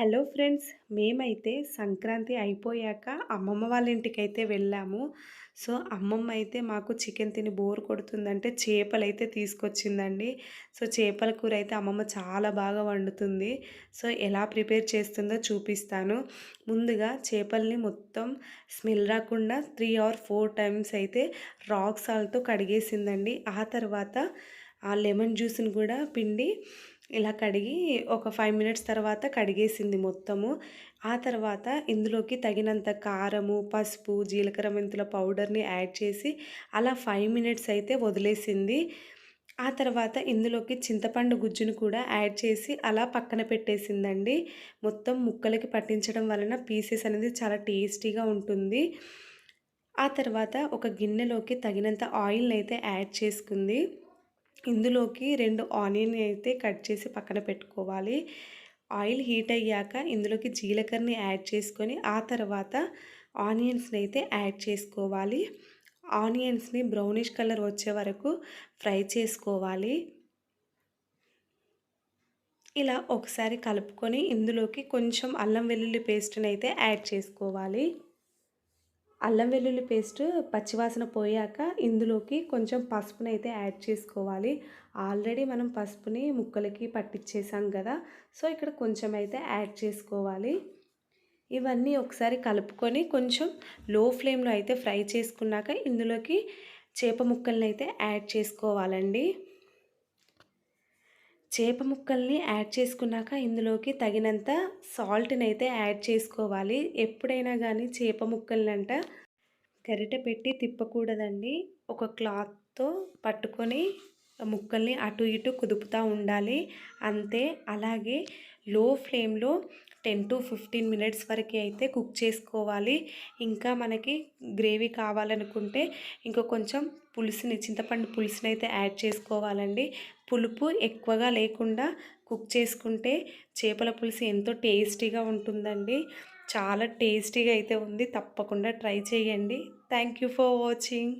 Hello friends మేమైతే సంక్రాంతి అయిపోయాక అమ్మమ్మ వాళ్ళ ఇంటికైతే వెళ్ళాము. సో అమ్మమ్మ అయితే మాకు చికెన్ తిని బోర్ కొడుతుందంటే చేపలు అయితే తీసుకొచ్చిందండి. సో చేపల కూర అయితే అమ్మమ్మ చాలా బాగా వండుతుంది. సో ఎలా ప్రిపేర్ చేస్తుందో చూపిస్తాను. ముందుగా చేపల్ని మొత్తం స్మెల్ రాకుండా త్రీ ఆర్ ఫోర్ టైమ్స్ అయితే రాక్ సాల్ట్తో కడిగేసిందండి. ఆ తర్వాత ఆ లెమన్ జ్యూస్ని కూడా పిండి ఇలా కడిగి ఒక ఫైవ్ మినిట్స్ తర్వాత కడిగేసింది మొత్తము. ఆ తర్వాత ఇందులోకి తగినంత కారము పసుపు జీలకర్ర మెంతుల పౌడర్ని యాడ్ చేసి అలా ఫైవ్ మినిట్స్ అయితే వదిలేసింది. ఆ తర్వాత ఇందులోకి చింతపండు గుజ్జును కూడా యాడ్ చేసి అలా పక్కన పెట్టేసిందండి. మొత్తం ముక్కలకి పట్టించడం వలన పీసెస్ అనేది చాలా టేస్టీగా ఉంటుంది. ఆ తర్వాత ఒక గిన్నెలోకి తగినంత ఆయిల్ని అయితే యాడ్ చేసుకుంది. ఇందులోకి రెండు ఆనియన్ అయితే కట్ చేసి పక్కన పెట్టుకోవాలి. ఆయిల్ హీట్ అయ్యాక ఇందులోకి జీలకర్రని యాడ్ చేసుకొని ఆ తర్వాత ఆనియన్స్ని అయితే యాడ్ చేసుకోవాలి. ఆనియన్స్ని బ్రౌనిష్ కలర్ వచ్చే వరకు ఫ్రై చేసుకోవాలి. ఇలా ఒకసారి కలుపుకొని ఇందులోకి కొంచెం అల్లం వెల్లుల్లి పేస్ట్ని అయితే యాడ్ చేసుకోవాలి. అల్లం వెల్లుల్లి పేస్ట్ పచ్చివాసన పోయాక ఇందులోకి కొంచెం పసుపుని అయితే యాడ్ చేసుకోవాలి. ఆల్రెడీ మనం పసుపుని ముక్కలకి పట్టించేసాం కదా సో ఇక్కడ కొంచెం అయితే యాడ్ చేసుకోవాలి. ఇవన్నీ ఒకసారి కలుపుకొని కొంచెం లో ఫ్లేమ్లో అయితే ఫ్రై చేసుకున్నాక ఇందులోకి చేప ముక్కల్ని అయితే యాడ్ చేసుకోవాలండి. చేప ముక్కల్ని యాడ్ చేసుకున్నాక ఇందులోకి తగినంత సాల్ట్ని అయితే యాడ్ చేసుకోవాలి. ఎప్పుడైనా కానీ చేప ముక్కల్నంట గరిట పెట్టి తిప్పకూడదండి. ఒక క్లాత్తో పట్టుకొని ముక్కల్ని అటు ఇటు కుదుపుతూ ఉండాలి. అంతే. అలాగే లో ఫ్లేమ్లో టెన్ టు ఫిఫ్టీన్ మినిట్స్ వరకు అయితే కుక్ చేసుకోవాలి. ఇంకా మనకి గ్రేవీ కావాలనుకుంటే ఇంకా కొంచెం పులుసుని చింతపండు పులుసుని అయితే యాడ్ చేసుకోవాలండి. పులుపు ఎక్కువగా లేకుండా కుక్ చేసుకుంటే చేపల పులుసు ఎంతో టేస్టీగా ఉంటుందండి. చాలా టేస్టీగా అయితే ఉంది. తప్పకుండా ట్రై చేయండి. Thank you for watching.